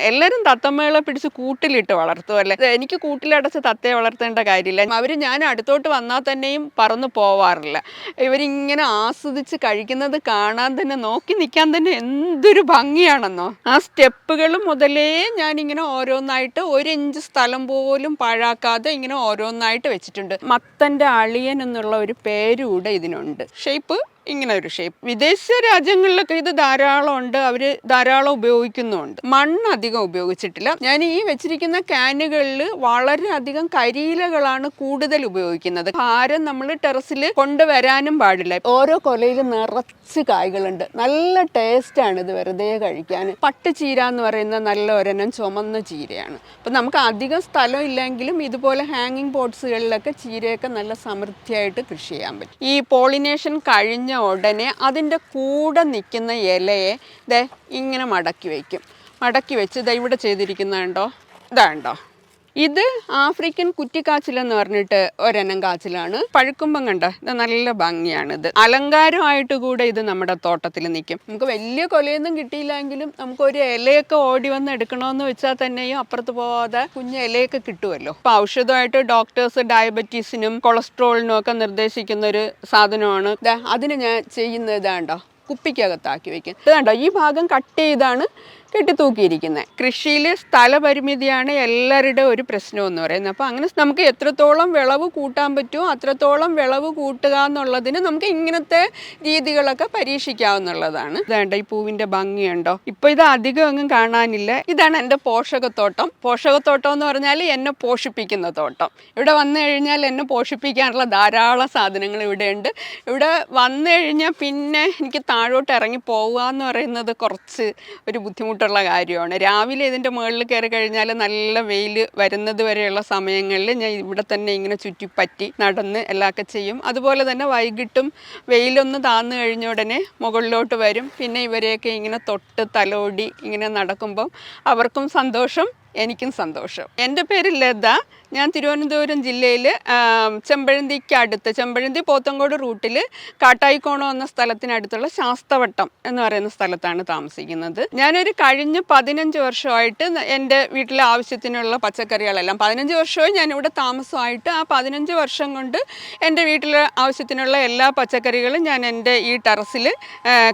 എല്ലാവരും തത്തമ്മകളെ പിടിച്ച് കൂട്ടിലിട്ട് വളർത്തുമല്ലേ എനിക്ക് കൂട്ടിലടച്ച് തത്തയെ വളർത്തേണ്ട കാര്യമില്ല. അവർ ഞാൻ അടുത്തോട്ട് വന്നാൽ തന്നെയും പറന്നു പോവാറില്ല. ഇവരിങ്ങനെ ആസ്വദിച്ച് കഴിക്കുന്നത് കാണാൻ തന്നെ നോക്കി നിൽക്കാൻ തന്നെ എന്തൊരു ഭംഗിയാണെന്നോ. ആ സ്റ്റെപ്പുകൾ മുതലേ ഞാനിങ്ങനെ ഓരോന്നായിട്ട് ഒരു ഇഞ്ച് സ്ഥലം പോലും പാഴാക്കാതെ ഇങ്ങനെ ഓരോന്നായിട്ട് വെച്ചിട്ടുണ്ട്. മത്തന്റെ അളിയൻ എന്നുള്ള ഒരു പേരൂടെ ഇതിനുണ്ട്. ഷേപ്പ് ഇങ്ങനെ ഒരു ഷേപ്പ് വിദേശ രാജ്യങ്ങളിലൊക്കെ ഇത് ധാരാളം ഉണ്ട്. അവർ ധാരാളം ഉപയോഗിക്കുന്നുണ്ട്. മണ്ണ് അധികം ഉപയോഗിച്ചിട്ടില്ല. ഞാൻ ഈ വെച്ചിരിക്കുന്ന ക്യാനുകളിൽ വളരെയധികം കരിയിലകളാണ് കൂടുതൽ ഉപയോഗിക്കുന്നത്. ഭാരം നമ്മൾ ടെറസിൽ കൊണ്ടുവരാനും പാടില്ല. ഓരോ കൊലയിലും നിറച്ച് കായ്കളുണ്ട്. നല്ല ടേസ്റ്റാണ് ഇത് വെറുതെ കഴിക്കാൻ. പട്ടുചീര എന്ന് പറയുന്ന നല്ല ഒരെണ്ണം ചുമന്ന ചീരയാണ്. അപ്പം നമുക്ക് അധികം സ്ഥലം ഇല്ലെങ്കിലും ഇതുപോലെ ഹാങ്ങിങ് പോട്ട്സുകളിലൊക്കെ ചീരയൊക്കെ നല്ല സമൃദ്ധിയായിട്ട് കൃഷി ചെയ്യാൻ പറ്റും. ഈ പോളിനേഷൻ കഴിഞ്ഞ ഉടനെ അതിന്റെ കൂടെ നിൽക്കുന്ന ഇലയെ ദേ ഇങ്ങനെ മടക്കി വയ്ക്കും. മടക്കി വെച്ച് ദേ ഇവിടെ ചെയ്തിരിക്കുന്നുണ്ടോ ഇതാണ്ടോ ഇത് ആഫ്രിക്കൻ കുറ്റിക്കാച്ചിൽ എന്ന് പറഞ്ഞിട്ട് ഒരെണ്ണം കാച്ചിലാണ്. പഴുക്കുമ്പം കണ്ട ഇത് നല്ല ഭംഗിയാണ് ഇത് അലങ്കാരമായിട്ട് കൂടെ ഇത് നമ്മുടെ തോട്ടത്തിൽ നിൽക്കും. നമുക്ക് വലിയ കൊലയൊന്നും കിട്ടിയില്ലെങ്കിലും നമുക്ക് ഒരു ഇലയൊക്കെ ഓടി വന്ന് എടുക്കണമെന്ന് വെച്ചാൽ തന്നെയും അപ്പുറത്ത് പോവാതെ കുഞ്ഞ് ഇലയൊക്കെ കിട്ടുമല്ലോ അപ്പൊ ഔഷധമായിട്ട് ഡോക്ടേഴ്സ് ഡയബറ്റീസിനും കൊളസ്ട്രോളിനും ഒക്കെ നിർദ്ദേശിക്കുന്ന ഒരു സാധനമാണ് അതിന് ഞാൻ ചെയ്യുന്നത് ഇതാണ്ടോ കുപ്പിക്കകത്താക്കി വെക്കും. ഇതാണ്ടോ ഈ ഭാഗം കട്ട് ചെയ്താണ്. കെട്ടി തൂക്കിയിരിക്കുന്നത് കൃഷിയിൽ സ്ഥലപരിമിതിയാണ് എല്ലാവരുടെ ഒരു പ്രശ്നം എന്ന് പറയുന്നത്. അപ്പോൾ അങ്ങനെ നമുക്ക് എത്രത്തോളം വിളവ് കൂട്ടാൻ പറ്റുമോ അത്രത്തോളം വിളവ് കൂട്ടുക എന്നുള്ളതിന് നമുക്ക് ഇങ്ങനത്തെ രീതികളൊക്കെ പരീക്ഷിക്കാവുന്നുള്ളതാണ് ഇതാണ്ട് ഈ പൂവിന്റെ ഭംഗിയുണ്ടോ ഇപ്പോൾ ഇത് അധികം ഒന്നും കാണാനില്ല. ഇതാണ് എന്റെ പോഷകത്തോട്ടം. പോഷകത്തോട്ടം എന്ന് പറഞ്ഞാൽ എന്നെ പോഷിപ്പിക്കുന്ന തോട്ടം. ഇവിടെ വന്നു കഴിഞ്ഞാൽ എന്നെ പോഷിപ്പിക്കാനുള്ള ധാരാളം സാധനങ്ങൾ ഇവിടെയുണ്ട്. ഇവിടെ വന്നു കഴിഞ്ഞാൽ പിന്നെ എനിക്ക് താഴോട്ട് ഇറങ്ങി പോവുക എന്ന് പറയുന്നത് കുറച്ച് ഒരു ബുദ്ധിമുട്ടുള്ള കാര്യമാണ്. രാവിലെ ഇതിന്റെ മുകളിൽ കയറി കഴിഞ്ഞാൽ നല്ല വെയിൽ വരുന്നത് വരെയുള്ള സമയങ്ങളിൽ ഞാൻ ഇവിടെ തന്നെ ഇങ്ങനെ ചുറ്റിപ്പറ്റി നടന്ന് എല്ലാമൊക്കെ ചെയ്യും. അതുപോലെ തന്നെ വൈകിട്ടും വെയിലൊന്ന് താന്നു കഴിഞ്ഞ ഉടനെ മുകളിലോട്ട് വരും. പിന്നെ ഇവരെയൊക്കെ ഇങ്ങനെ തൊട്ട് തലോടി ഇങ്ങനെ നടക്കുമ്പം അവർക്കും സന്തോഷം. എനിക്കും സന്തോഷം. എന്റെ പേര് ലത. ഞാൻ തിരുവനന്തപുരം ജില്ലയിൽ ചെമ്പഴന്തിക്ക് അടുത്ത് ചെമ്പഴന്തി പോത്തങ്കോട് റൂട്ടിൽ കാട്ടായിക്കോണം എന്ന സ്ഥലത്തിനടുത്തുള്ള ശാസ്തവട്ടം എന്ന് പറയുന്ന സ്ഥലത്താണ് താമസിക്കുന്നത്. ഞാനൊരു കഴിഞ്ഞ പതിനഞ്ച് വർഷമായിട്ട് എന്റെ വീട്ടിലെ ആവശ്യത്തിനുള്ള പച്ചക്കറികളെല്ലാം പതിനഞ്ച് വർഷമായി ഞാൻ ഞാനിവിടെ താമസമായിട്ട് ആ പതിനഞ്ച് വർഷം കൊണ്ട് എന്റെ വീട്ടിലെ ആവശ്യത്തിനുള്ള എല്ലാ പച്ചക്കറികളും ഞാൻ എന്റെ ഈ ടെറസിൽ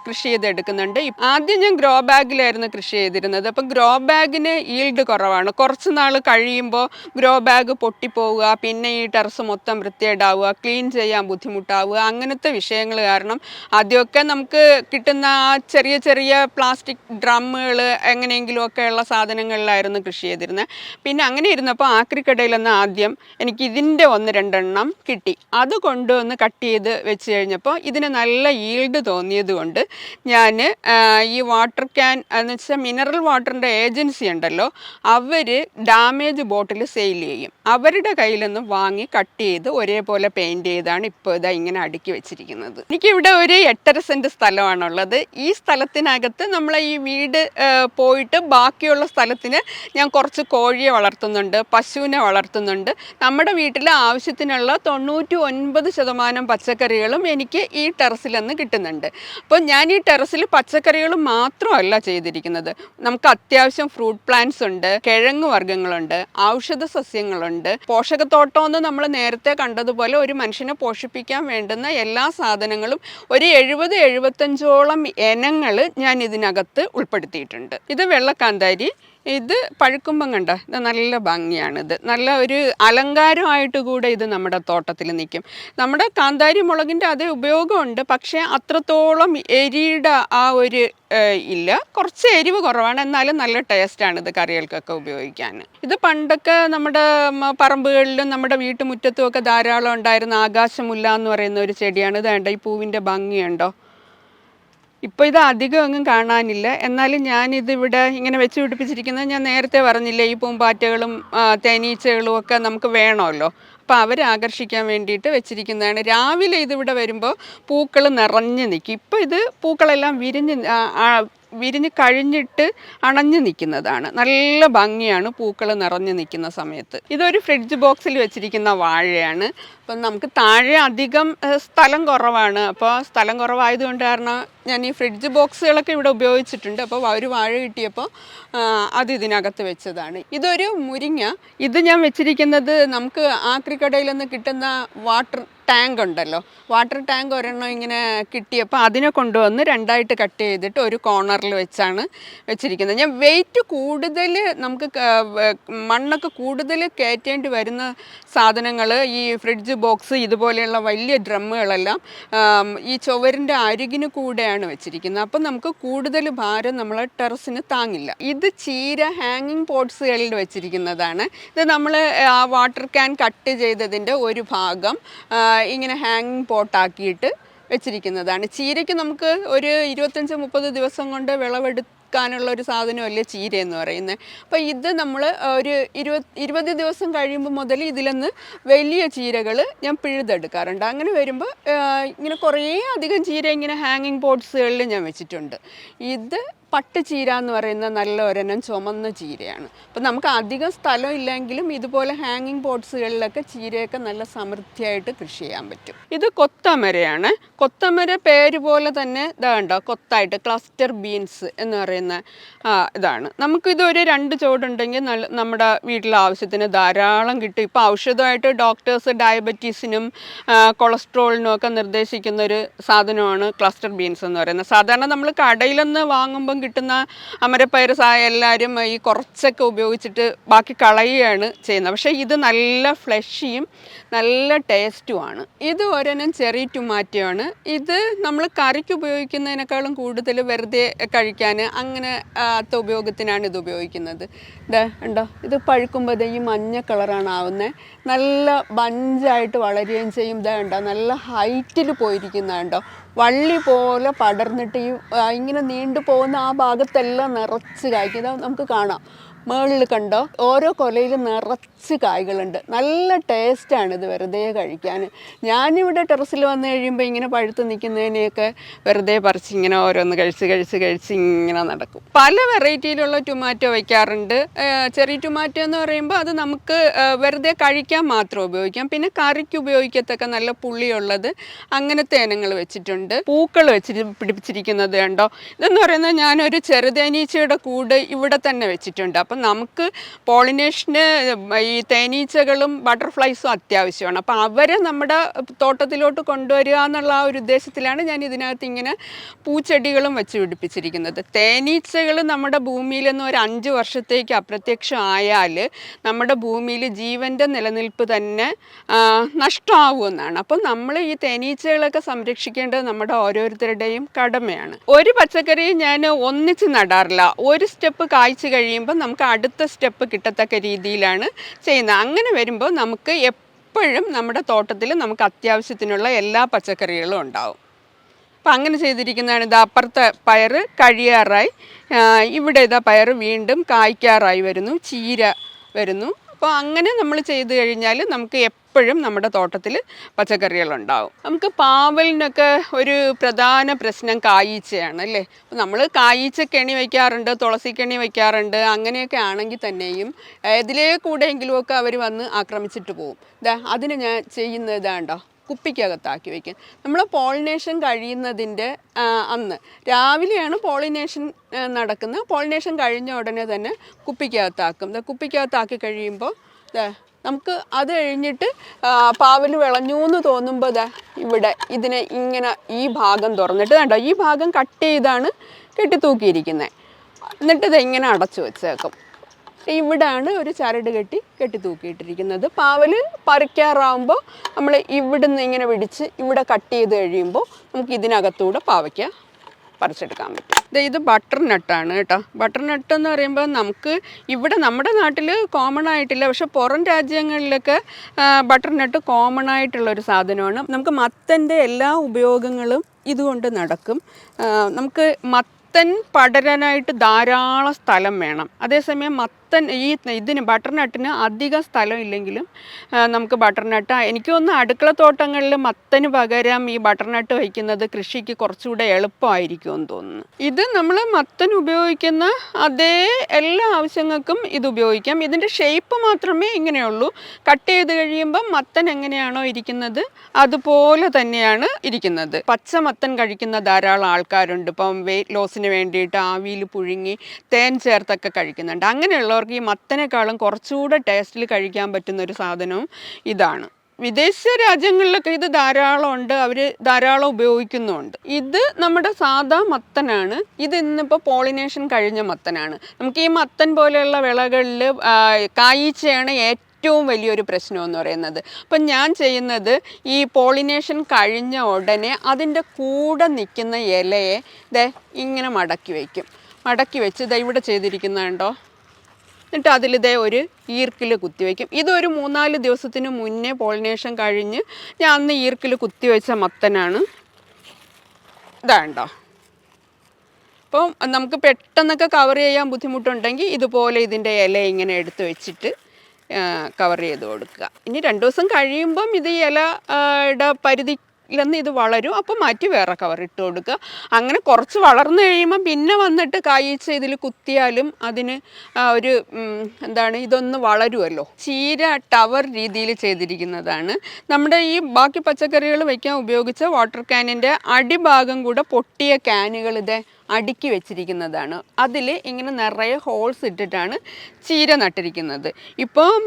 കൃഷി ചെയ്തെടുക്കുന്നുണ്ട്. ആദ്യം ഞാൻ ഗ്രോ ബാഗിലായിരുന്നു കൃഷി ചെയ്തിരുന്നത്. അപ്പം ഗ്രോ ബാഗിന് ഈൽഡ് കുറവാണ്. കുറച്ച് നാൾ കഴിയുമ്പോൾ ഗ്രോ ബാഗ് പൊട്ടിപ്പോവുക പിന്നെ ഈ ടെറസ് മൊത്തം വൃത്തികേടാവുക ക്ലീൻ ചെയ്യാൻ ബുദ്ധിമുട്ടാവുക അങ്ങനത്തെ വിഷയങ്ങൾ കാരണം ആദ്യമൊക്കെ നമുക്ക് കിട്ടുന്ന ആ ചെറിയ ചെറിയ പ്ലാസ്റ്റിക് ഡ്രമ്മുകൾ എങ്ങനെയെങ്കിലുമൊക്കെ ഉള്ള സാധനങ്ങളിലായിരുന്നു കൃഷി ചെയ്തിരുന്നത് പിന്നെ അങ്ങനെ ഇരുന്നപ്പോൾ ആക്രിക്കടയിൽ നിന്ന് ആദ്യം എനിക്ക് ഇതിന്റെ ഒന്ന് രണ്ടെണ്ണം കിട്ടി. അത് കൊണ്ടുവന്ന് കട്ട് ചെയ്ത് വെച്ച് കഴിഞ്ഞപ്പോൾ ഇതിന് നല്ല ഈൽഡ് തോന്നിയത് കൊണ്ട് ഞാൻ ഈ വാട്ടർ ക്യാൻ എന്ന് വെച്ചാൽ മിനറൽ വാട്ടറിന്റെ ഏജൻസി ഉണ്ടല്ലോ അവർ ഡാമേജ് ബോട്ടിൽ സെയിൽ ചെയ്യും. അവരുടെ കയ്യിൽ നിന്ന് വാങ്ങി കട്ട് ചെയ്ത് ഒരേപോലെ പെയിന്റ് ചെയ്താണ് ഇപ്പോൾ ഇതാ ഇങ്ങനെ അടുക്കി വെച്ചിരിക്കുന്നത്. എനിക്കിവിടെ ഒരു എട്ടര സെന്റ് സ്ഥലമാണുള്ളത്. ഈ സ്ഥലത്തിനകത്ത് നമ്മൾ ഈ വീട് പോയിട്ട് ബാക്കിയുള്ള സ്ഥലത്തിന് ഞാൻ കുറച്ച് കോഴിയെ വളർത്തുന്നുണ്ട് പശുവിനെ വളർത്തുന്നുണ്ട്. നമ്മുടെ വീട്ടിലെ ആവശ്യത്തിനുള്ള തൊണ്ണൂറ്റി ഒൻപത് ശതമാനം പച്ചക്കറികളും എനിക്ക് ഈ ടെറസിൽ നിന്ന് കിട്ടുന്നുണ്ട്. അപ്പോൾ ഞാൻ ഈ ടെറസിൽ പച്ചക്കറികൾ മാത്രമല്ല ചെയ്തിരിക്കുന്നത്. നമുക്ക് അത്യാവശ്യം ഫ്രൂട്ട് പ്ലാന്റ്സ് ഉണ്ട് കിഴങ്ങ് വർഗങ്ങളുണ്ട് ഔഷധ സസ്യങ്ങളുണ്ട് പോഷകത്തോട്ടം എന്ന് നമ്മൾ നേരത്തെ കണ്ടതുപോലെ ഒരു മനുഷ്യനെ പോഷിപ്പിക്കാൻ വേണ്ടുന്ന എല്ലാ സാധനങ്ങളും ഒരു എഴുപത് എഴുപത്തഞ്ചോളം ഇനങ്ങൾ ഞാൻ ഇതിനകത്ത് ഉൾപ്പെടുത്തിയിട്ടുണ്ട്. ഇത് വെള്ളക്കാന്താരി ഇത് പഴുക്കുമ്പം കണ്ട? ഇത് നല്ല ഭംഗിയാണിത്. നല്ല ഒരു അലങ്കാരമായിട്ട് കൂടെ ഇത് നമ്മുടെ തോട്ടത്തിൽ നിൽക്കും. നമ്മുടെ കാന്താരി മുളകിന്റെ അതേ ഉപയോഗമുണ്ട്. പക്ഷേ അത്രത്തോളം എരിയുടെ ആ ഒരു ഇല്ല. കുറച്ച് എരിവ് കുറവാണ്. എന്നാലും നല്ല ടേസ്റ്റാണ് ഇത് കറികൾക്കൊക്കെ ഉപയോഗിക്കാൻ. ഇത് പണ്ടൊക്കെ നമ്മുടെ പറമ്പുകളിലും നമ്മുടെ വീട്ടുമുറ്റത്തും ഒക്കെ ധാരാളം ഉണ്ടായിരുന്ന ആകാശമുല്ല എന്ന് പറയുന്ന ഒരു ചെടിയാണ്. ഇത് വേണ്ട ഈ പൂവിന്റെ ഭംഗിയുണ്ടോ? ഇപ്പോൾ ഇത് അധികം ഒന്നും കാണാനില്ല. എന്നാലും ഞാനിത് ഇവിടെ ഇങ്ങനെ വെച്ച് പിടിപ്പിച്ചിരിക്കുന്നത് ഞാൻ നേരത്തെ പറഞ്ഞില്ലേ ഈ പൂമ്പാറ്റകളും തേനീച്ചകളും ഒക്കെ നമുക്ക് വേണമല്ലോ. അപ്പോൾ അവരെ ആകർഷിക്കാൻ വേണ്ടിയിട്ട് വെച്ചിരിക്കുന്നതാണ്. രാവിലെ ഇതിവിടെ വരുമ്പോൾ പൂക്കൾ നിറഞ്ഞു നിൽക്കും. ഇപ്പോൾ ഇത് പൂക്കളെല്ലാം വിരിഞ്ഞ് വിരിഞ്ഞ് കഴിഞ്ഞിട്ട് അണഞ്ഞു നിൽക്കുന്നതാണ്. നല്ല ഭംഗിയാണ് പൂക്കൾ നിറഞ്ഞു നിൽക്കുന്ന സമയത്ത്. ഇതൊരു ഫ്രിഡ്ജ് ബോക്സിൽ വെച്ചിരിക്കുന്ന വാഴയാണ്. അപ്പം നമുക്ക് താഴെ അധികം സ്ഥലം കുറവാണ്. അപ്പോൾ സ്ഥലം കുറവായതുകൊണ്ട് കാരണം ഞാൻ ഈ ഫ്രിഡ്ജ് ബോക്സുകളൊക്കെ ഇവിടെ ഉപയോഗിച്ചിട്ടുണ്ട്. അപ്പോൾ ഒരു വാഴ കിട്ടിയപ്പോൾ അത് ഇതിനകത്ത് വെച്ചതാണ്. ഇതൊരു മുരിങ്ങ. ഇത് ഞാൻ വെച്ചിരിക്കുന്നത് നമുക്ക് ആക്രിക്കടയിൽ നിന്ന് കിട്ടുന്ന വാട്ടർ ടാങ്ക് ഉണ്ടല്ലോ. വാട്ടർ ടാങ്ക് ഒരെണ്ണം ഇങ്ങനെ കിട്ടിയപ്പോൾ അതിനെ കൊണ്ടുവന്ന് രണ്ടായിട്ട് കട്ട് ചെയ്തിട്ട് ഒരു കോർണറിൽ വെച്ചാണ് വെച്ചിരിക്കുന്നത്. ഞാൻ വെയിറ്റ് കൂടുതൽ നമുക്ക് മണ്ണൊക്കെ കൂടുതൽ കയറ്റേണ്ടി വരുന്ന സാധനങ്ങൾ ഈ ഫ്രിഡ്ജ് ബോക്സ് ഇതുപോലെയുള്ള വലിയ ഡ്രമ്മുകളെല്ലാം ഈ ചുവരിന്റെ അരികിന് കൂടെയാണ് വെച്ചിരിക്കുന്നത്. അപ്പം നമുക്ക് കൂടുതൽ ഭാരം നമ്മൾ ടെറസിന് താങ്ങില്ല. ഇത് ചീര ഹാങ്ങിങ് പോട്ട്സുകളിൽ വെച്ചിരിക്കുന്നതാണ്. ഇത് നമ്മൾ ആ വാട്ടർ ക്യാൻ കട്ട് ചെയ്തതിന്റെ ഒരു ഭാഗം ഇങ്ങനെ ഹാങ് പോട്ടാക്കിയിട്ട് വെച്ചിരിക്കുന്നതാണ്. ചീരയ്ക്ക് നമുക്ക് ഒരു ഇരുപത്തഞ്ച് മുപ്പത് ദിവസം കൊണ്ട് വിളവെടുക്കാനുള്ള ഒരു സാധനമല്ലേ ചീര എന്ന് പറയുന്നത് അപ്പോൾ ഇത് നമ്മൾ ഒരു ഇരുപത് ഇരുപത് ദിവസം കഴിയുമ്പോൾ മുതൽ ഇതിലൊന്ന് വലിയ ചീരകൾ ഞാൻ പിഴുതെടുക്കാറുണ്ട്. അങ്ങനെ വരുമ്പോൾ ഇങ്ങനെ കുറേ അധികം ചീര ഇങ്ങനെ ഹാങ്ങിങ് പോട്ട്സുകളിൽ ഞാൻ വെച്ചിട്ടുണ്ട്. ഇത് പട്ടുചീര എന്ന് പറയുന്ന നല്ല ഒരെണ്ണം ചുമന്ന ചീരയാണ്. അപ്പം നമുക്ക് അധികം സ്ഥലം ഇല്ലെങ്കിലും ഇതുപോലെ ഹാങ്ങിങ് പോട്ട്സുകളിലൊക്കെ ചീരയൊക്കെ നല്ല സമൃദ്ധിയായിട്ട് കൃഷി ചെയ്യാൻ പറ്റും. ഇത് കൊത്തമരയാണ്. കൊത്തമര പേര് പോലെ തന്നെ ഇതാണ്ടോ കൊത്തായിട്ട് ക്ലസ്റ്റർ ബീൻസ് എന്ന് പറയുന്ന ഇതാണ്. നമുക്കിതൊരു രണ്ട് ചുവടുണ്ടെങ്കിൽ നല്ല നമ്മുടെ വീട്ടിലെ ആവശ്യത്തിന് ധാരാളം കിട്ടും. ഇപ്പോൾ ഔഷധമായിട്ട് ഡോക്ടേഴ്സ് ഡയബറ്റീസിനും കൊളസ്ട്രോളിനും ഒക്കെ നിർദ്ദേശിക്കുന്ന ഒരു സാധനമാണ് ക്ലസ്റ്റർ ബീൻസ് എന്ന് പറയുന്നത്. സാധാരണ നമ്മൾ കടയിൽ നിന്ന് വാങ്ങുമ്പം കിട്ടുന്ന അമരപ്പയർ സായ എല്ലാവരും ഈ കുറച്ചൊക്കെ ഉപയോഗിച്ചിട്ട് ബാക്കി കളയുകയാണ് ചെയ്യുന്നത്. പക്ഷേ ഇത് നല്ല ഫ്ലഷിയും നല്ല ടേസ്റ്റുമാണ്. ഇത് ഒരെണ്ണം ചെറിയ ടൊമാറ്റോയാണ്. ഇത് നമ്മൾ കറിക്ക് ഉപയോഗിക്കുന്നതിനേക്കാളും കൂടുതൽ വെറുതെ കഴിക്കാൻ അങ്ങനെ ഉപയോഗത്തിനാണ് ഇത് ഉപയോഗിക്കുന്നത്. ഉണ്ടോ ഇത് പഴുക്കുമ്പോൾ ഈ മഞ്ഞ കളറാണ് ആവുന്നത് നല്ല ബഞ്ചായിട്ട് വളരുകയും ചെയ്യും. ഇതാ ഉണ്ടോ നല്ല ഹൈറ്റിൽ പോയിരിക്കുന്നതുണ്ടോ വള്ളി പോലെ പടർന്നിട്ട് ഈ ഇങ്ങനെ നീണ്ടു പോകുന്ന ആ ഭാഗത്തെല്ലാം നിറച്ച് കായ്ക്കും. നമുക്ക് കാണാം. മുകളിൽ കണ്ടോ? ഓരോ കൊലയിലും നിറച്ച് കായ്കളുണ്ട്. നല്ല ടേസ്റ്റാണ് ഇത് വെറുതെ കഴിക്കാൻ. ഞാനിവിടെ ടെറസിൽ വന്നു കഴിയുമ്പോൾ ഇങ്ങനെ പഴുത്ത് നിൽക്കുന്നതിനെയൊക്കെ വെറുതെ പറിച്ച് ഇങ്ങനെ ഓരോന്ന് കഴിച്ച് കഴിച്ച് കഴിച്ച് ഇങ്ങനെ നടക്കും. പല വെറൈറ്റിയിലുള്ള ടൊമാറ്റോ വയ്ക്കാറുണ്ട്. ചെറിയ ടൊമാറ്റോ എന്ന് പറയുമ്പോൾ അത് നമുക്ക് വെറുതെ കഴിക്കാൻ മാത്രം ഉപയോഗിക്കാം. പിന്നെ കറിക്ക് ഉപയോഗിക്കത്തക്ക നല്ല പുള്ളിയുള്ളത് അങ്ങനത്തെ ഇനങ്ങൾ വെച്ചിട്ടുണ്ട്. പൂക്കൾ വെച്ചിട്ട് പിടിപ്പിച്ചിരിക്കുന്നത് കണ്ടോ? ഇതെന്ന് പറയുന്നത് ഞാനൊരു ചെറുതേനീച്ചയുടെ കൂട് ഇവിടെ തന്നെ വെച്ചിട്ടുണ്ട്. അപ്പം നമുക്ക് പോളിനേഷന് ഈ തേനീച്ചകളും ബട്ടർഫ്ലൈസും അത്യാവശ്യമാണ്. അപ്പം അവരെ നമ്മുടെ തോട്ടത്തിലോട്ട് കൊണ്ടുവരിക എന്നുള്ള ആ ഒരു ഉദ്ദേശത്തിലാണ് ഞാൻ ഇതിനകത്ത് ഇങ്ങനെ പൂച്ചെടികളും വെച്ച് പിടിപ്പിച്ചിരിക്കുന്നത്. തേനീച്ചകൾ നമ്മുടെ ഭൂമിയിൽ നിന്ന് ഒരു അഞ്ച് വർഷത്തേക്ക് അപ്രത്യക്ഷമായാൽ നമ്മുടെ ഭൂമിയിൽ ജീവന്റെ നിലനിൽപ്പ് തന്നെ നഷ്ടമാവുമെന്നാണ് അപ്പം നമ്മൾ ഈ തേനീച്ചകളൊക്കെ സംരക്ഷിക്കേണ്ടത് നമ്മുടെ ഓരോരുത്തരുടെയും കടമയാണ്. ഒരു പച്ചക്കറിയും ഞാൻ ഒന്നിച്ച് നടാറില്ല. ഒരു സ്റ്റെപ്പ് കായ്ച്ചു കഴിയുമ്പോൾ നമുക്ക് അടുത്ത സ്റ്റെപ്പ് കിട്ടത്തക്ക രീതിയിലാണ് ചെയ്യുന്നത്. അങ്ങനെ വരുമ്പോൾ നമുക്ക് എപ്പോഴും നമ്മുടെ തോട്ടത്തിൽ നമുക്ക് അത്യാവശ്യത്തിനുള്ള എല്ലാ പച്ചക്കറികളും ഉണ്ടാവും. അപ്പം അങ്ങനെ ചെയ്തിരിക്കുന്നതാണ്. ഇത് അപ്പുറത്തെ പയർ കഴിയാറായി. ഇവിടെ ഇതാ പയർ വീണ്ടും കായ്ക്കാറായി വരുന്നു. ചീര വരുന്നു. അപ്പോൾ അങ്ങനെ നമ്മൾ ചെയ്തു കഴിഞ്ഞാൽ നമുക്ക് എപ്പോഴും നമ്മുടെ തോട്ടത്തിൽ പച്ചക്കറികൾ ഉണ്ടാവും നമുക്ക് പാവലിനൊക്കെ ഒരു പ്രധാന പ്രശ്നം കായീച്ചയാണ് അല്ലേ? നമ്മൾ കായീച്ച കെണി വയ്ക്കാറുണ്ട് തുളസി കെണി വയ്ക്കാറുണ്ട് അങ്ങനെയൊക്കെ ആണെങ്കിൽ തന്നെയും ഇതിലേ കൂടെയെങ്കിലുമൊക്കെ അവർ വന്ന് ആക്രമിച്ചിട്ട് പോകും ഇതാ അതിന് ഞാൻ ചെയ്യുന്ന ഇതാണ്ടോ? കുപ്പിക്കകത്താക്കി വയ്ക്കും നമ്മൾ പോളിനേഷൻ കഴിയുന്നതിന്റെ അന്ന് രാവിലെയാണ് പോളിനേഷൻ നടക്കുന്നത്. പോളിനേഷൻ കഴിഞ്ഞ ഉടനെ തന്നെ കുപ്പിക്കകത്താക്കും. കുപ്പിക്കകത്താക്കി കഴിയുമ്പോൾ നമുക്ക് അത് കഴിഞ്ഞിട്ട് പാവൽ വിളഞ്ഞു എന്ന് തോന്നുമ്പോൾ ഇവിടെ ഇതിനെ ഇങ്ങനെ ഈ ഭാഗം തുറന്നിട്ട് കണ്ടോ? ഈ ഭാഗം കട്ട് ചെയ്താണ് കെട്ടിത്തൂക്കിയിരിക്കുന്നത് എന്നിട്ട് ഇത് ഇങ്ങനെ അടച്ചു വെച്ചേക്കും. ഇവിടാണ് ഒരു ചരട് കെട്ടി കെട്ടി തൂക്കിയിട്ടിരിക്കുന്നത് പാവൽ പറിക്കാറാവുമ്പോൾ നമ്മൾ ഇവിടുന്ന് ഇങ്ങനെ പിടിച്ച് ഇവിടെ കട്ട് ചെയ്ത് കഴിയുമ്പോൾ നമുക്ക് ഇതിനകത്തൂടെ പാവയ്ക്ക. പറിച്ചെടുക്കാൻ പറ്റും. ഇത് ബട്ടർ നട്ടാണ് കേട്ടോ. ബട്ടർ നട്ട് എന്ന് പറയുമ്പോൾ നമുക്ക് ഇവിടെ നമ്മുടെ നാട്ടിൽ കോമൺ ആയിട്ടില്ല. പക്ഷെ പുറം രാജ്യങ്ങളിലൊക്കെ ബട്ടർ നട്ട് കോമൺ ആയിട്ടുള്ള ഒരു സാധനമാണ്. നമുക്ക് മത്തന്റെ എല്ലാ ഉപയോഗങ്ങളും ഇതുകൊണ്ട് നടക്കും. നമുക്ക് മത്ത മത്തൻ പടരാനായിട്ട് ധാരാളം സ്ഥലം വേണം. അതേസമയം മത്തൻ ഈ ഇതിന് ബട്ടർനട്ടിന് അധികം സ്ഥലം ഇല്ലെങ്കിലും നമുക്ക് ബട്ടർനട്ട്. എനിക്ക് തോന്നുന്നു അടുക്കളത്തോട്ടങ്ങളിൽ മത്തന് പകരം ഈ ബട്ടർനട്ട് വയ്ക്കുന്നത് കൃഷിക്ക് കുറച്ചുകൂടെ എളുപ്പമായിരിക്കും എന്ന് തോന്നുന്നു. ഇത് നമ്മൾ മത്തൻ ഉപയോഗിക്കുന്ന അതേ എല്ലാ ആവശ്യങ്ങൾക്കും ഇത് ഉപയോഗിക്കാം. ഇതിന്റെ ഷേപ്പ് മാത്രമേ ഇങ്ങനെയുള്ളൂ. കട്ട് ചെയ്ത് കഴിയുമ്പം മത്തൻ എങ്ങനെയാണോ ഇരിക്കുന്നത് അതുപോലെ തന്നെയാണ് ഇരിക്കുന്നത്. പച്ച മത്തൻ കഴിക്കുന്ന ധാരാളം ആൾക്കാരുണ്ട്. ഇപ്പം വെയിറ്റ് ലോസിന് വേണ്ടിയിട്ട് ആവിയിൽ പുഴുങ്ങി തേൻ ചേർത്തൊക്കെ കഴിക്കുന്നുണ്ട്. അങ്ങനെയുള്ളവർക്ക് ഈ മത്തനേക്കാളും കുറച്ചുകൂടെ ടേസ്റ്റിൽ കഴിക്കാൻ പറ്റുന്ന ഒരു സാധനവും ഇതാണ്. വിദേശ രാജ്യങ്ങളിലൊക്കെ ഇത് ധാരാളം ഉണ്ട്. അവർ ധാരാളം ഉപയോഗിക്കുന്നുണ്ട്. ഇത് നമ്മുടെ സാധാ മത്തനാണ്. ഇത് ഇന്നിപ്പോൾ പോളിനേഷൻ കഴിഞ്ഞ മത്തനാണ്. നമുക്ക് ഈ മത്തൻ പോലെയുള്ള വിളകളിൽ കായ്ച്ചയാണ് ഏറ്റവും ഏറ്റവും വലിയൊരു പ്രശ്നം എന്ന് പറയുന്നത്. അപ്പം ഞാൻ ചെയ്യുന്നത് ഈ പോളിനേഷൻ കഴിഞ്ഞ ഉടനെ അതിന്റെ കൂടെ നിൽക്കുന്ന ഇലയെ ദേ ഇങ്ങനെ മടക്കി വയ്ക്കും. മടക്കി വെച്ച് ദേ ഇവിടെ ചെയ്തിരിക്കുന്നുണ്ടോ എന്നിട്ട് അതിൽ ഇതേ ഒരു ഈർക്കിൽ കുത്തിവെക്കും ഇതൊരു മൂന്നാൽ ദിവസത്തിന് മുന്നേ പോളിനേഷൻ കഴിഞ്ഞ് ഞാൻ അന്ന് ഈർക്കിൽ കുത്തിവെച്ച മത്തനാണ്. ഇതാണ്ടോ അപ്പം നമുക്ക് പെട്ടെന്നൊക്കെ കവർ ചെയ്യാൻ ബുദ്ധിമുട്ടുണ്ടെങ്കിൽ ഇതുപോലെ ഇതിന്റെ ഇല ഇങ്ങനെ എടുത്ത് വെച്ചിട്ട് കവർ ചെയ്ത് കൊടുക്കുക. ഇനി രണ്ട് ദിവസം കഴിയുമ്പം ഇത് ഇലയുടെ ഇല ഇല്ലെന്ന് ഇത് വളരും. അപ്പോൾ മാറ്റി വേറെ കവർ ഇട്ട് കൊടുക്കുക. അങ്ങനെ കുറച്ച് വളർന്നു കഴിയുമ്പം പിന്നെ വന്നിട്ട് കായ്ച്ച ഇതിൽ കുത്തിയാലും അതിന് ഒരു എന്താണ് ഇതൊന്ന് വളരുമല്ലോ ചീര ടവർ രീതിയിൽ ചെയ്തിരിക്കുന്നതാണ്. നമ്മുടെ ഈ ബാക്കി പച്ചക്കറികൾ വയ്ക്കാൻ ഉപയോഗിച്ച വാട്ടർ ക്യാനിന്റെ അടിഭാഗം കൂടെ പൊട്ടിയ ക്യാനുകൾ ഇതേ അടുക്കി വെച്ചിരിക്കുന്നതാണ്. അതിൽ ഇങ്ങനെ നിറയെ ഹോൾസ് ഇട്ടിട്ടാണ് ചീര നട്ടിരിക്കുന്നത്. ഇപ്പം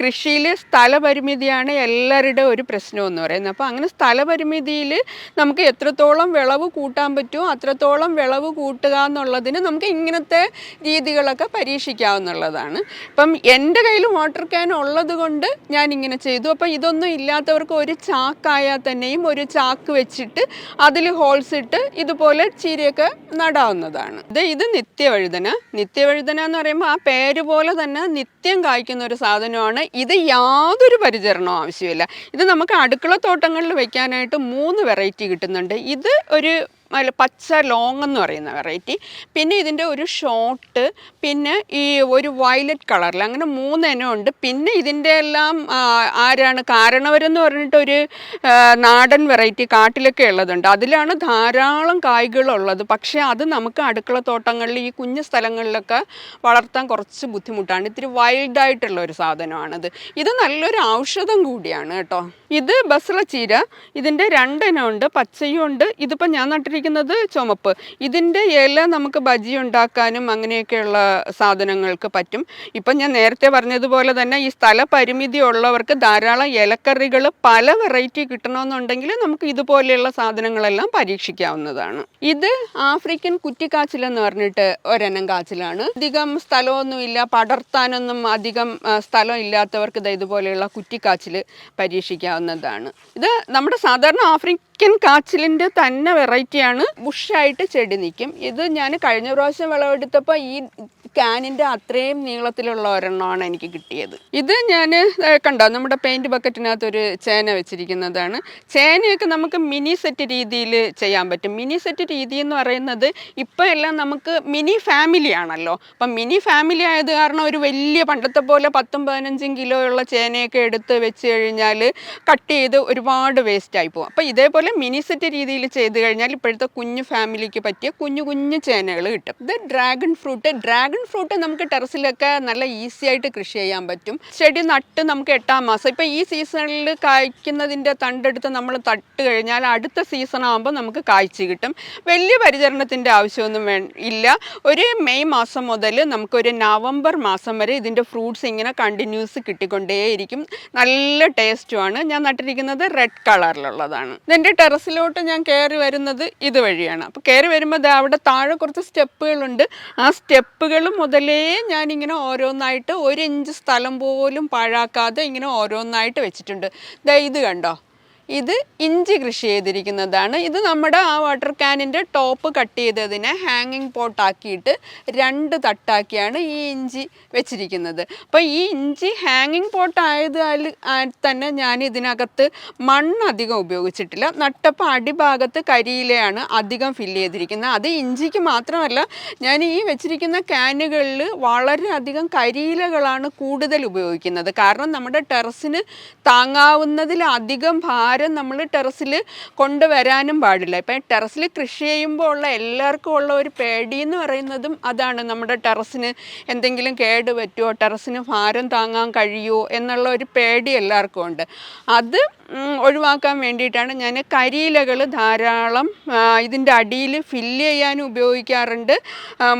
കൃഷിയിൽ സ്ഥലപരിമിതിയാണ് എല്ലാവരുടെ ഒരു പ്രശ്നം എന്ന് പറയുന്നത്. അപ്പോൾ അങ്ങനെ സ്ഥലപരിമിതിയിൽ നമുക്ക് എത്രത്തോളം വിളവ് കൂട്ടാൻ പറ്റുമോ അത്രത്തോളം വിളവ് കൂട്ടുക എന്നുള്ളതിന് നമുക്ക് ഇങ്ങനത്തെ രീതികളൊക്കെ പരീക്ഷിക്കാവുന്നുള്ളതാണ് ഇപ്പം എന്റെ കയ്യിൽ വാട്ടർ ക്യാൻ ഉള്ളത് കൊണ്ട് ഞാൻ ഇങ്ങനെ ചെയ്തു. അപ്പോൾ ഇതൊന്നും ഇല്ലാത്തവർക്ക് ഒരു ചാക്കായാൽ തന്നെയും ഒരു ചാക്ക് വെച്ചിട്ട് അതിൽ ഹോൾസ് ഇട്ട് ഇതുപോലെ ചീരയൊക്കെ നടാവുന്നതാണ്. ഇത് ഇത് നിത്യവഴുതന. നിത്യവഴുതന എന്ന് പറയുമ്പോൾ ആ പേര് പോലെ തന്നെ നിത്യം കായ്ക്കുന്ന ഒരു സാധനമാണ്. ഇത് യാതൊരു പരിചരണവും ആവശ്യമില്ല. ഇത് നമുക്ക് അടുക്കള തോട്ടങ്ങളിൽ വെക്കാനായിട്ട് മൂന്ന് വെറൈറ്റി കിട്ടുന്നുണ്ട്. ഇത് ഒരു അല്ല പച്ച ലോങ് എന്ന് പറയുന്ന വെറൈറ്റി. പിന്നെ ഇതിന്റെ ഒരു ഷോർട്ട് പിന്നെ ഈ ഒരു വയലറ്റ് കളറിൽ അങ്ങനെ മൂന്നെണ്ണം ഉണ്ട്. പിന്നെ ഇതിന്റെ എല്ലാം ആരാണ് കാരണവരെന്ന് പറഞ്ഞിട്ട് ഒരു നാടൻ വെറൈറ്റി കാട്ടിലൊക്കെ ഉള്ളതുണ്ട്. അതിലാണ് ധാരാളം കായ്കളുള്ളത് പക്ഷേ അത് നമുക്ക് അടുക്കള തോട്ടങ്ങളിൽ ഈ കുഞ്ഞു സ്ഥലങ്ങളിലൊക്കെ വളർത്താൻ കുറച്ച് ബുദ്ധിമുട്ടാണ്. ഇത്തിരി വൈൽഡായിട്ടുള്ള ഒരു സാധനമാണിത്. ഇത് നല്ലൊരു ഔഷധം കൂടിയാണ് കേട്ടോ. ഇത് ബസള ചീര ഇതിന്റെ ഉണ്ട്. പച്ചയും ഉണ്ട്. ഇതിപ്പോൾ ഞാൻ നട്ടിരിക്കുന്നത് ചുമപ്പ്. ഇതിന്റെ ഇല നമുക്ക് ബജി ഉണ്ടാക്കാനും അങ്ങനെയൊക്കെയുള്ള സാധനങ്ങൾക്ക് പറ്റും. ഇപ്പം ഞാൻ നേരത്തെ പറഞ്ഞതുപോലെ തന്നെ ഈ സ്ഥല പരിമിതി ഉള്ളവർക്ക് ധാരാളം ഇലക്കറികൾ പല വെറൈറ്റി കിട്ടണമെന്നുണ്ടെങ്കിൽ നമുക്ക് ഇതുപോലെയുള്ള സാധനങ്ങളെല്ലാം പരീക്ഷിക്കാവുന്നതാണ്. ഇത് ആഫ്രിക്കൻ കുറ്റിക്കാച്ചിൽ എന്ന് പറഞ്ഞിട്ട് ഒരെണ്ണം കാച്ചിലാണ്. അധികം സ്ഥലമൊന്നുമില്ല. പടർത്താനൊന്നും അധികം സ്ഥലം ഇല്ലാത്തവർക്ക് ഇത് ഇതുപോലെയുള്ള കുറ്റിക്കാച്ചിൽ പരീക്ഷിക്കാവുന്നതാണ്. ഇത് നമ്മുടെ സാധാരണ ആഫ്രിക്കൻ കാച്ചിലിന്റെ തന്നെ വെറൈറ്റിയാണ്. ബുഷായിട്ട് ചെടി നിൽക്കും ഇത് ഞാൻ കഴിഞ്ഞ പ്രാവശ്യം വിളവെടുത്തപ്പോൾ ഈ ക്യാനിന്റെ അത്രയും നീളത്തിലുള്ള ഒരെണ്ണമാണ് എനിക്ക് കിട്ടിയത്. ഇത് ഞാൻ കണ്ടോ? നമ്മുടെ പെയിന്റ് ബക്കറ്റിനകത്ത് ഒരു ചേന വെച്ചിരിക്കുന്നതാണ്. ചേനയൊക്കെ നമുക്ക് മിനി സെറ്റ് രീതിയിൽ ചെയ്യാൻ പറ്റും. മിനി സെറ്റ് രീതി എന്ന് പറയുന്നത് ഇപ്പം എല്ലാം നമുക്ക് മിനി ഫാമിലി ആണല്ലോ. അപ്പം മിനി ഫാമിലി ആയത് കാരണം ഒരു വലിയ പണ്ടത്തെ പോലെ പത്തും പതിനഞ്ചും കിലോ ഉള്ള ചേനയൊക്കെ എടുത്ത് വെച്ച് കഴിഞ്ഞാൽ കട്ട് ചെയ്ത് ഒരുപാട് വേസ്റ്റ് ആയി പോകും. അപ്പോൾ ഇതേപോലെ മിനി സെറ്റ് രീതിയിൽ ചെയ്ത് കഴിഞ്ഞാൽ ഇപ്പോഴത്തെ കുഞ്ഞു ഫാമിലിക്ക് പറ്റിയ കുഞ്ഞു കുഞ്ഞു ചേനകൾ കിട്ടും. ഇത് ഡ്രാഗൺ ഫ്രൂട്ട് ഡ്രാഗൺ ഫ്രൂട്ട് നമുക്ക് ടെറസിലൊക്കെ നല്ല ഈസി ആയിട്ട് കൃഷി ചെയ്യാൻ പറ്റും. ചെടി നട്ട് നമുക്ക് എട്ടാം മാസം. ഇപ്പം ഈ സീസണിൽ കായ്ക്കുന്നതിന്റെ തണ്ടെടുത്ത് നമ്മൾ തട്ട് കഴിഞ്ഞാൽ അടുത്ത സീസൺ ആകുമ്പോൾ നമുക്ക് കായ്ച്ച് കിട്ടും. വലിയ പരിചരണത്തിന്റെ ആവശ്യമൊന്നും വേ ഇല്ല. ഒരു മെയ് മാസം മുതൽ നമുക്കൊരു നവംബർ മാസം വരെ ഇതിന്റെ ഫ്രൂട്ട്സ് ഇങ്ങനെ കണ്ടിന്യൂസ് കിട്ടിക്കൊണ്ടേയിരിക്കും. നല്ല ടേസ്റ്റുമാണ്. ഞാൻ നട്ടിരിക്കുന്നത് റെഡ് കളറിലുള്ളതാണ്. ഇതിന്റെ ടെറസിലോട്ട് ഞാൻ കയറി വരുന്നത് ഇതുവഴിയാണ്. അപ്പോൾ കയറി വരുമ്പോൾ അവിടെ താഴെ കുറച്ച് സ്റ്റെപ്പുകളുണ്ട്. ആ സ്റ്റെപ്പുകൾ മുതലേ ഞാനിങ്ങനെ ഓരോന്നായിട്ട് ഒരു ഇഞ്ച് സ്ഥലം പോലും പാഴാക്കാതെ ഇങ്ങനെ ഓരോന്നായിട്ട് വെച്ചിട്ടുണ്ട്. ദേ ഇത് കണ്ടോ? ഇത് ഇഞ്ചി കൃഷി ചെയ്തിരിക്കുന്നതാണ്. ഇത് നമ്മുടെ ആ വാട്ടർ ക്യാനിന്റെ ടോപ്പ് കട്ട് ചെയ്തതിനെ ഹാങ്ങിങ് പോട്ടാക്കിയിട്ട് രണ്ട് തട്ടാക്കിയാണ് ഈ ഇഞ്ചി വെച്ചിരിക്കുന്നത്. അപ്പോൾ ഈ ഇഞ്ചി ഹാങ്ങിങ് പോട്ട് ആയതാൽ തന്നെ ഞാൻ ഇതിനകത്ത് മണ്ണ് അധികം ഉപയോഗിച്ചിട്ടില്ല. നട്ടപ്പോൾ അടിഭാഗത്ത് കരിയിലയാണ് അധികം ഫില്ല് ചെയ്തിരിക്കുന്നത്. അത് ഇഞ്ചിക്ക് മാത്രമല്ല ഞാൻ ഈ വെച്ചിരിക്കുന്ന ക്യാനുകളിൽ വളരെയധികം കരിയിലകളാണ് കൂടുതൽ ഉപയോഗിക്കുന്നത്. കാരണം നമ്മുടെ ടെറസിന് താങ്ങാവുന്നതിലധികം ഭാരം നമ്മൾ ടെറസിൽ കൊണ്ടുവരാനും പാടില്ല. ഇപ്പം ടെറസിൽ കൃഷി ചെയ്യുമ്പോൾ ഉള്ള എല്ലാവർക്കും ഉള്ള ഒരു പേടി എന്ന് പറയുന്നതും അതാണ്. നമ്മുടെ ടെറസിന് എന്തെങ്കിലും കേട് പറ്റുമോ ടെറസിന് ഭാരം താങ്ങാൻ കഴിയുമോ എന്നുള്ള ഒരു പേടി എല്ലാവർക്കും ഉണ്ട്. അത് ഒഴിവാക്കാൻ വേണ്ടിയിട്ടാണ്. ഞാൻ കരിയിലകൾ ധാരാളം ഇതിന്റെ അടിയിൽ ഫില്ല് ചെയ്യാനും ഉപയോഗിക്കാറുണ്ട്.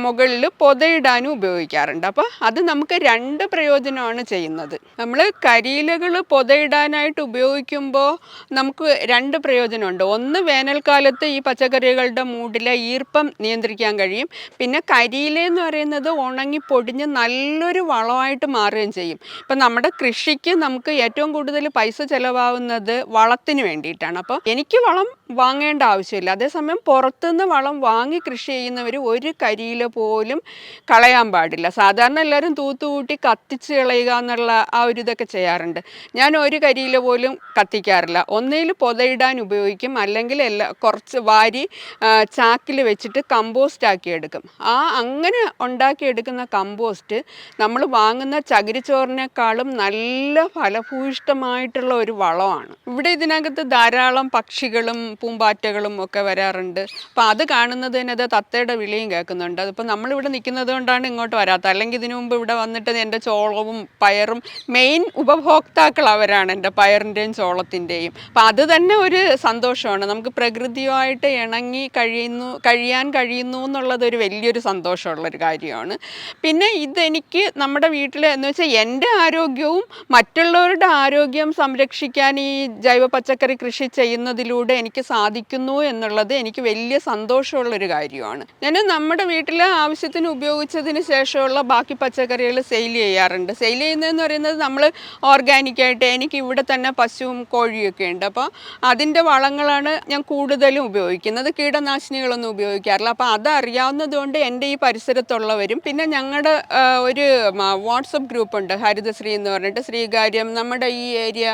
മുകളിൽ പൊതയിടാനും ഉപയോഗിക്കാറുണ്ട്. അപ്പോൾ അത് നമുക്ക് രണ്ട് പ്രയോജനമാണ് ചെയ്യുന്നത്. നമ്മൾ കരിയിലകൾ പൊതയിടാനായിട്ട് ഉപയോഗിക്കുമ്പോൾ നമുക്ക് രണ്ട് പ്രയോജനമുണ്ട്. ഒന്ന് വേനൽക്കാലത്ത് ഈ പച്ചക്കറികളുടെ മൂടിലെ ഈർപ്പം നിയന്ത്രിക്കാൻ കഴിയും. പിന്നെ കരിയില എന്ന് പറയുന്നത് ഉണങ്ങി പൊടിഞ്ഞ് നല്ലൊരു വളമായിട്ട് മാറുകയും ചെയ്യും. ഇപ്പം നമ്മുടെ കൃഷിക്ക് നമുക്ക് ഏറ്റവും കൂടുതൽ പൈസ ചിലവാകുന്നത് വളത്തിന് വേണ്ടിയിട്ടാണ്. അപ്പോൾ എനിക്ക് വളം വാങ്ങേണ്ട ആവശ്യമില്ല. അതേസമയം പുറത്തുനിന്ന് വളം വാങ്ങി കൃഷി ചെയ്യുന്നവർ ഒരു കരിയില പോലും കളയാൻ പാടില്ല. സാധാരണ എല്ലാവരും തൂത്തുകൂട്ടി കത്തിച്ച് കളയുക എന്നുള്ള ആ ഒരു ഇതൊക്കെ ചെയ്യാറുണ്ട്. ഞാൻ ഒരു കരിയില പോലും കത്തിക്കാറില്ല. ഒന്നിൽ പൊതയിടാൻ ഉപയോഗിക്കും. അല്ലെങ്കിൽ എല്ലാ കുറച്ച് വാരി ചാക്കിൽ വെച്ചിട്ട് കമ്പോസ്റ്റ് ആക്കി എടുക്കും. ആ അങ്ങനെ ഉണ്ടാക്കിയെടുക്കുന്ന കമ്പോസ്റ്റ് നമ്മൾ വാങ്ങുന്ന ചകിരിച്ചോറിനേക്കാളും നല്ല ഫലഭൂയിഷ്ടമായിട്ടുള്ള ഒരു വളമാണ്. ഇവിടെ ഇതിനകത്ത് ധാരാളം പക്ഷികളും പൂമ്പാറ്റകളും ഒക്കെ വരാറുണ്ട്. അപ്പോൾ അത് കാണുന്നത് തന്നെ അത് തത്തയുടെ വിളിയും കേൾക്കുന്നുണ്ട്. അതിപ്പോൾ നമ്മളിവിടെ നിൽക്കുന്നത് കൊണ്ടാണ് ഇങ്ങോട്ട് വരാത്തത്. അല്ലെങ്കിൽ ഇതിനു മുമ്പ് ഇവിടെ വന്നിട്ട് എന്റെ ചോളവും പയറും മെയിൻ ഉപഭോക്താക്കൾ അവരാണ് എന്റെ പയറിന്റെയും ചോളത്തിന്റെയും അപ്പോൾ അത് തന്നെ ഒരു സന്തോഷമാണ്. നമുക്ക് പ്രകൃതിയുമായിട്ട് ഇണങ്ങി കഴിയുന്നു കഴിയാൻ കഴിയുന്നു എന്നുള്ളത് ഒരു വലിയൊരു സന്തോഷമുള്ള ഒരു കാര്യമാണ്. പിന്നെ ഇതെനിക്ക് നമ്മുടെ വീട്ടിൽ എന്ന് വെച്ചാൽ എന്റെ ആരോഗ്യവും മറ്റുള്ളവരുടെ ആരോഗ്യം സംരക്ഷിക്കാൻ ഈ ജൈവ പച്ചക്കറി കൃഷി ചെയ്യുന്നതിലൂടെ എനിക്ക് സാധിക്കുന്നു എന്നുള്ളത് എനിക്ക് വലിയ സന്തോഷമുള്ളൊരു കാര്യമാണ്. ഞാൻ നമ്മുടെ വീട്ടിൽ ആവശ്യത്തിന് ഉപയോഗിച്ചതിന് ശേഷമുള്ള ബാക്കി പച്ചക്കറികൾ സെയിൽ ചെയ്യാറുണ്ട്. സെയിൽ ചെയ്യുന്നതെന്ന് പറയുന്നത് നമ്മൾ ഓർഗാനിക്കായിട്ട് എനിക്ക് ഇവിടെ തന്നെ പശുവും കോഴിയൊക്കെ ഉണ്ട്. അപ്പോൾ അതിന്റെ വളങ്ങളാണ് ഞാൻ കൂടുതലും ഉപയോഗിക്കുന്നത്. കീടനാശിനികളൊന്നും ഉപയോഗിക്കാറില്ല. അപ്പോൾ അതറിയാവുന്നതുകൊണ്ട് എന്റെ ഈ പരിസരത്തുള്ളവരും പിന്നെ ഞങ്ങളുടെ ഒരു വാട്സപ്പ് ഗ്രൂപ്പുണ്ട്. ഹരിതശ്രീ എന്ന് പറഞ്ഞിട്ട് ശ്രീകാര്യം നമ്മുടെ ഈ ഏരിയ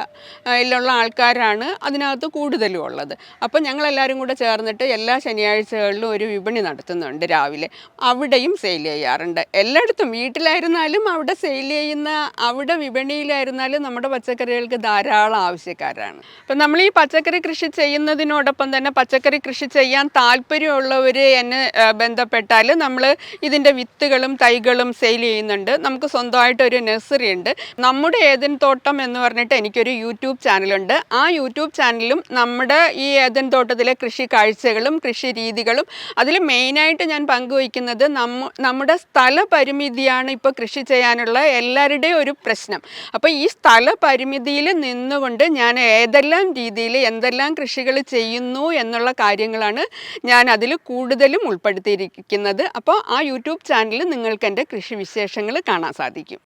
യിലുള്ള ആൾക്കാരാണ് അതിനകത്ത് കൂടുതലും ഉള്ളത്. അപ്പോൾ ഞങ്ങളെല്ലാവരും കൂടെ ചേർന്നിട്ട് എല്ലാ ശനിയാഴ്ചകളിലും ഒരു വിപണി നടത്തുന്നുണ്ട് രാവിലെ. അവിടെയും സെയിൽ ചെയ്യാറുണ്ട്. എല്ലായിടത്തും വീട്ടിലായിരുന്നാലും അവിടെ സെയിൽ ചെയ്യുന്ന അവിടെ വിപണിയിലായിരുന്നാലും നമ്മുടെ പച്ചക്കറികൾക്ക് ധാരാളം ആവശ്യക്കാരാണ്. അപ്പം നമ്മൾ ഈ പച്ചക്കറി കൃഷി ചെയ്യുന്നതിനോടൊപ്പം തന്നെ പച്ചക്കറി കൃഷി ചെയ്യാൻ താല്പര്യമുള്ളവർ എന്നെ ബന്ധപ്പെട്ടാൽ നമ്മൾ ഇതിന്റെ വിത്തുകളും തൈകളും സെയിൽ ചെയ്യുന്നുണ്ട്. നമുക്ക് സ്വന്തമായിട്ട് ഒരു നഴ്സറി ഉണ്ട്. നമ്മുടെ ഏതിൻ തോട്ടം എന്ന് പറഞ്ഞിട്ട് എനിക്കൊരു യൂട്യൂബ് ചാനലുണ്ട്. ആ യൂട്യൂബ് ചാനലിലും നമ്മുടെ ഈ ഏതൻ തോട്ടത്തിലെ കൃഷി കാഴ്ചകളും കൃഷി രീതികളും അതിൽ മെയിനായിട്ട് ഞാൻ പങ്കുവയ്ക്കുന്നത് നമ്മ നമ്മുടെ സ്ഥല പരിമിതിയാണ് ഇപ്പോൾ കൃഷി ചെയ്യാനുള്ള എല്ലാവരുടെയും ഒരു പ്രശ്നം. അപ്പോൾ ഈ സ്ഥല പരിമിതിയിൽ നിന്നുകൊണ്ട് ഞാൻ ഏതെല്ലാം രീതിയിൽ എന്തെല്ലാം കൃഷികൾ ചെയ്യുന്നു എന്നുള്ള കാര്യങ്ങളാണ് ഞാൻ അതിൽ കൂടുതലും ഉൾപ്പെടുത്തിയിരിക്കുന്നത്. അപ്പോൾ ആ യൂട്യൂബ് ചാനലിൽ നിങ്ങൾക്ക് എന്റെ കൃഷി വിശേഷങ്ങൾ കാണാൻ സാധിക്കും.